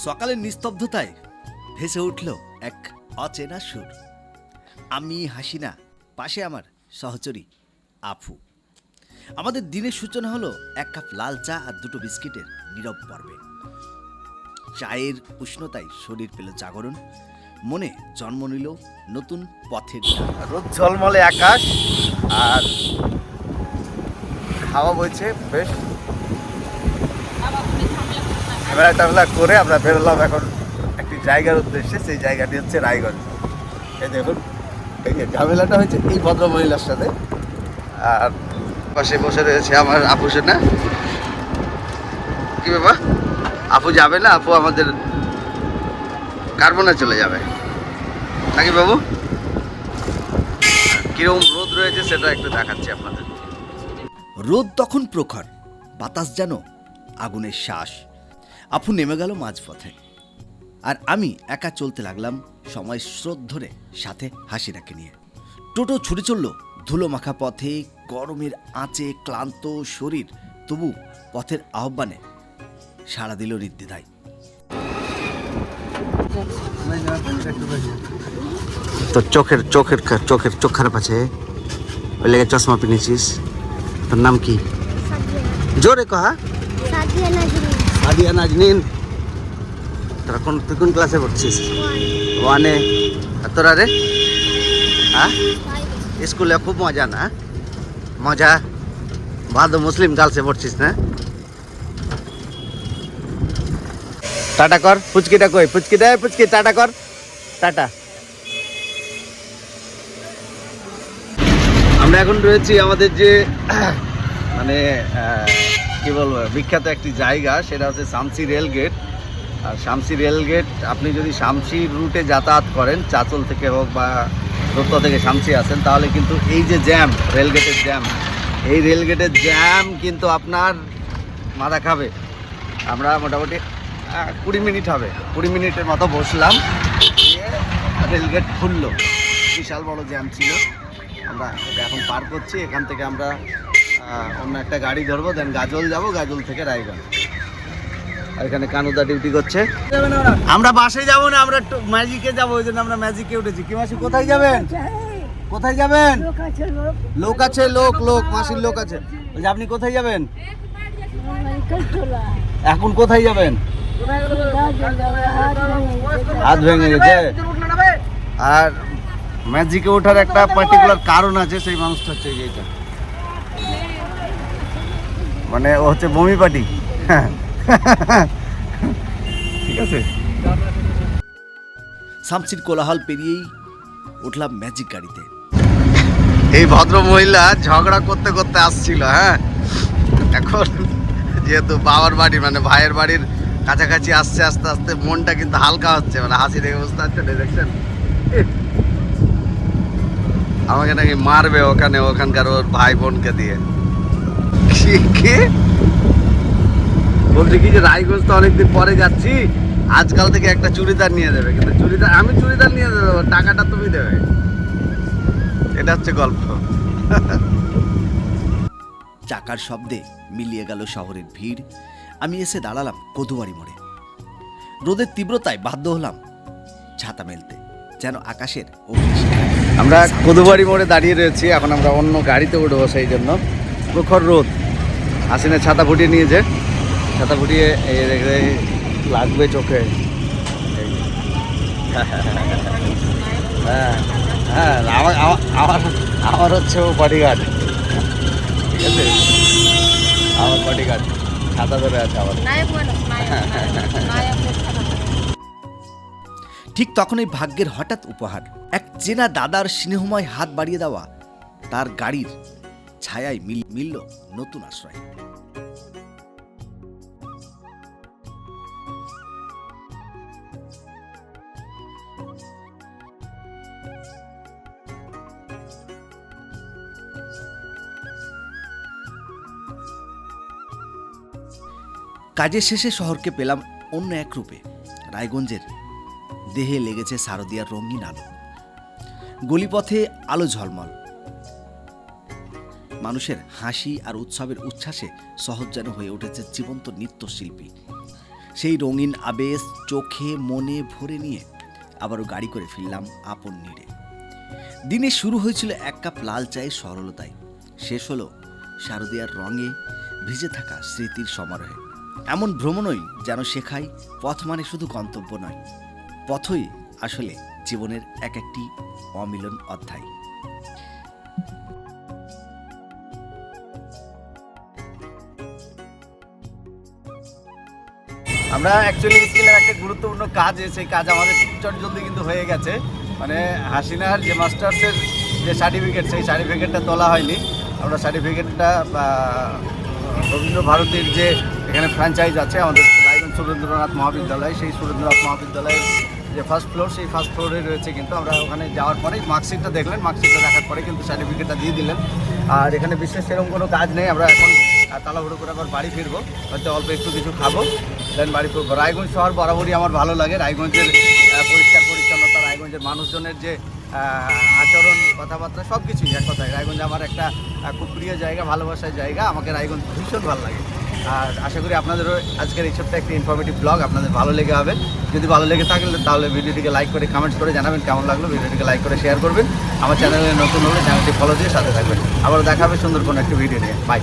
সকালের নিস্তব্ধতায় ভেসে উঠল এক অচেনা সুর। আমি হাসিনা, পাশে আমার সহচরী আফু। আমাদের দিনের সূচনা হলো এক কাপ লাল চা আর দুটো বিস্কিটের নীরব পর্বে। চায়ের উষ্ণতায় শরীর পেল জাগরণ, মনে জন্ম নিল নতুন পথের। রোদ ঝলমলে আকাশ আর হাওয়া বইছে বেশ ক্যামেরা ট্যামেরা করে আমরা বেরোলাম এখন একটি জায়গার উদ্দেশ্যে, সেই জায়গাটি হচ্ছে রায়গঞ্জ। এই দেখুন, এই যে ঝামেলাটা হয়েছে এই ভদ্র মহিলার সাথে। আর পাশে বসে রয়েছে আমার আপু না? কি বাবা আপু যাবে না? আপু আমাদের কার্বনে চলে যাবে। নাকি বাবু? কীরকম রোদ রয়েছে সেটা একটু দেখাচ্ছি আপনাদের। রোদ তখন প্রখর, বাতাস যেন আগুনের শ্বাস। আফু নেমে গেল মাঝপথে। আর আমি একা চলতে লাগলাম সময় স্রোত ধরে সাথে হাসিনাকে নিয়ে। টোটো ছুটে চলল ধুলো মাখা পথে গরমের আঁচে ক্লান্ত শরীর। তবু পথের আহ্বানে সাড়া দিল ঋদ্ধিদায় তো চোখের চোখের চোখের চোখ খারাপ আছে ওই লেগে চশমা পিনেছিস। তোর নাম কি? জোরে কহা নাজরিন আদিয়া নাজনীন, তোরা কোন কোন ক্লাসে পড়ছিস? ওয়ানে আর তোরা রে? হ্যাঁ? স্কুলে খুব মজা না? মজা। ভালো মুসলিম গার্লসে পড়ছিস না? টাটা কর পুচকিটা কই? পুচকি দেয় পুচকি টাটা কর। টাটা। আমরা এখন রয়েছি আমাদের যে মানে কি বলব, বিখ্যাত একটি জায়গা, সেটা হচ্ছে শামসি রেল গেট। আর শামসি রেল গেট, আপনি যদি শামসি রুটে যাতায়াত করেন, চাচল থেকে হোক বা দত্ত থেকে শামসি আসেন, তাহলে কিন্তু এই যে জ্যাম, রেল গেটের জ্যাম, এই রেল গেটের জ্যাম কিন্তু আপনার মাথা খাবে। আমরা মোটামুটি কুড়ি মিনিট হবে। কুড়ি মিনিটের মতো বসলাম রেলগেট খুললো। বিশাল বড় জ্যাম ছিল। আমরা এখন পার করছি, এখান থেকে আমরা অন্য একটা গাড়ি ধরবো দেন গাজল যাব, গাজল থেকে রায়গঞ্জ। আর এখানে কানুদা ডিউটি করছে। আমরা বাসে যাব না, আমরা ম্যাজিকে যাব, ওই জন্য আমরা ম্যাজিকে উঠেছি। কি মাসি, কোথায় যাবেন? কোথায় যাবেন? লোক আছে, লোক লোক, মাসির লোক আছে। ওই আপনি কোথায় যাবেন? এখন কোথায় যাবেন? হাত ভেঙে গেছে। আর ম্যাজিকে ওঠার একটা পার্টিকুলার কারণ আছে, সেই মানুষটা হচ্ছে এইটা। মানে ও হচ্ছে বমি পার্টি। ঠিক আছে? শামসির কোলাহল পেরিয়েই উঠলাম ম্যাজিক গাড়িতে। এই ভদ্র মহিলা ঝগড়া করতে করতে আসছিল হ্যাঁ? এখন যেহেতু বাবার বাড়ি মানে ভাইয়ের বাড়ির কাছাকাছি আসছে আস্তে আস্তে মনটা কিন্তু হালকা হচ্ছে মানে হাসি দেখে বুঝতে পারছেন দেখছেন? আমাকে নাকি মারবে ওখানে ওখানকার ওর ভাই বোনকে দিয়ে। কি বলছে কি যে রায়গঞ্জ তো অনেকদিন পরে যাচ্ছি আজকাল থেকে একটা চুড়িদার নিয়ে দেবে। কিন্তু চুড়িদার আমি চুড়িদার নিয়ে দেবো টাকাটা তুমি দেবে। এটা হচ্ছে গল্প। চাকার শব্দে মিলিয়ে গেল শহরের ভিড়। আমি এসে দাঁড়ালাম কদুবাড়ি মোড়ে। রোদের তীব্রতায় বাধ্য হলাম ছাতা মেলতে যেন আকাশের আমরা কদুবাড়ি মোড়ে দাঁড়িয়ে রয়েছি এখন আমরা অন্য গাড়িতে উঠবো সেই জন্য। প্রখর রোদ। হাসিনা ছাতা ফুটিয়ে নিয়েছে। ছাতা ফুটিয়ে লাগবে চোখে। হ্যাঁ হ্যাঁ আমার আমার- আমার হচ্ছে ও বডিগার্ড ঠিক আছে? আমার বডিগার্ড ছাতা ধরে আছে আমার। মানুষ নায়ক। নায়ক ঠিক তখনই ভাগ্যের হঠাৎ উপহার। এক চেনা দাদার স্নেহময় হাত বাড়িয়ে দেওয়া তার গাড়ির ছায়ায় মিল, মিলল নতুন আশ্রয়। কাজের শেষে শহরকে পেলাম অন্য এক রূপে, রায়গঞ্জের। দেহে লেগেছে শারদিয়ার রঙিন আলো। গলিপথে আলো ঝলমল। মানুষের হাসি আর উৎসবের উচ্ছ্বাসে সহজ যেন হয়ে উঠেছে জীবন্ত নৃত্যশিল্পী। সেই রঙিন আবেশ চোখে মনে ভরে নিয়ে আবারও গাড়ি করে ফিরলাম আপন নিড়ে দিনে শুরু হয়েছিল এক কাপ লাল চায়ের সরলতায়। শেষ হলো শারদীয়ার রঙে ভিজে থাকা স্মৃতির সমারোহে। এমন ভ্রমণই যেন শেখায়, পথ মানে শুধু গন্তব্য নয়। পথই আসলে জীবনের এক একটি অমিলন অধ্যায়। আমরা অ্যাকচুয়ালি গেছিলাম একটা গুরুত্বপূর্ণ কাজ সেই কাজ আমাদের চট জলদি কিন্তু হয়ে গেছে। মানে হাসিনার যে মাস্টার্সের যে সার্টিফিকেট সেই সার্টিফিকেটটা তোলা হয়নি। আমরা সার্টিফিকেটটা রবীন্দ্র ভারতীর যে এখানে ফ্র্যাঞ্চাইজ আছে, আমাদের রায়গঞ্জ সুরেন্দ্রনাথ মহাবিদ্যালয়, সেই সুরেন্দ্রনাথ মহাবিদ্যালয়ের যে ফার্স্ট ফ্লোর সেই ফার্স্ট ফ্লোরে রয়েছে কিন্তু আমরা ওখানে যাওয়ার পরেই মার্কশিটটা দেখলেন। মার্কশিটটা দেখার পরে কিন্তু সার্টিফিকেটটা দিয়ে দিলেন। আর এখানে বিশেষ সেরকম কোনো কাজ নেই। আমরা এখন আহ, তাড়াহুড়ো করে আবার বাড়ি ফিরবো। হয়তো অল্প একটু কিছু খাব। দেন বাড়ি ফিরবো। রায়গঞ্জ শহর বরাবরই আমার ভালো লাগে। রায়গঞ্জের পরিষ্কার পরিচ্ছন্নতা রায়গঞ্জের মানুষজনের যে আচরণ কথাবার্তা সব কিছুই এক কথায়। রায়গঞ্জ আমার একটা খুব প্রিয় জায়গা ভালোবাসার জায়গা। আমাকে রায়গঞ্জ ভীষণ ভালো লাগে। আর আশা করি আপনাদেরও আজকের এই ছোট্ট একটা ইনফরমেটিভ ব্লগ আপনাদের ভালো লেগে হবে। যদি ভালো লেগে থাকে তাহলে ভিডিওটিকে লাইক করে কমেন্টস করে জানাবেন কেমন লাগল। ভিডিওটিকে লাইক করে শেয়ার করবেন। আমার চ্যানেলে নতুন হলে চ্যানেলটি ফলো দিয়ে সাথে থাকবেন। আবার দেখা হবে সুন্দর কোনো একটা ভিডিও নিয়ে। বাই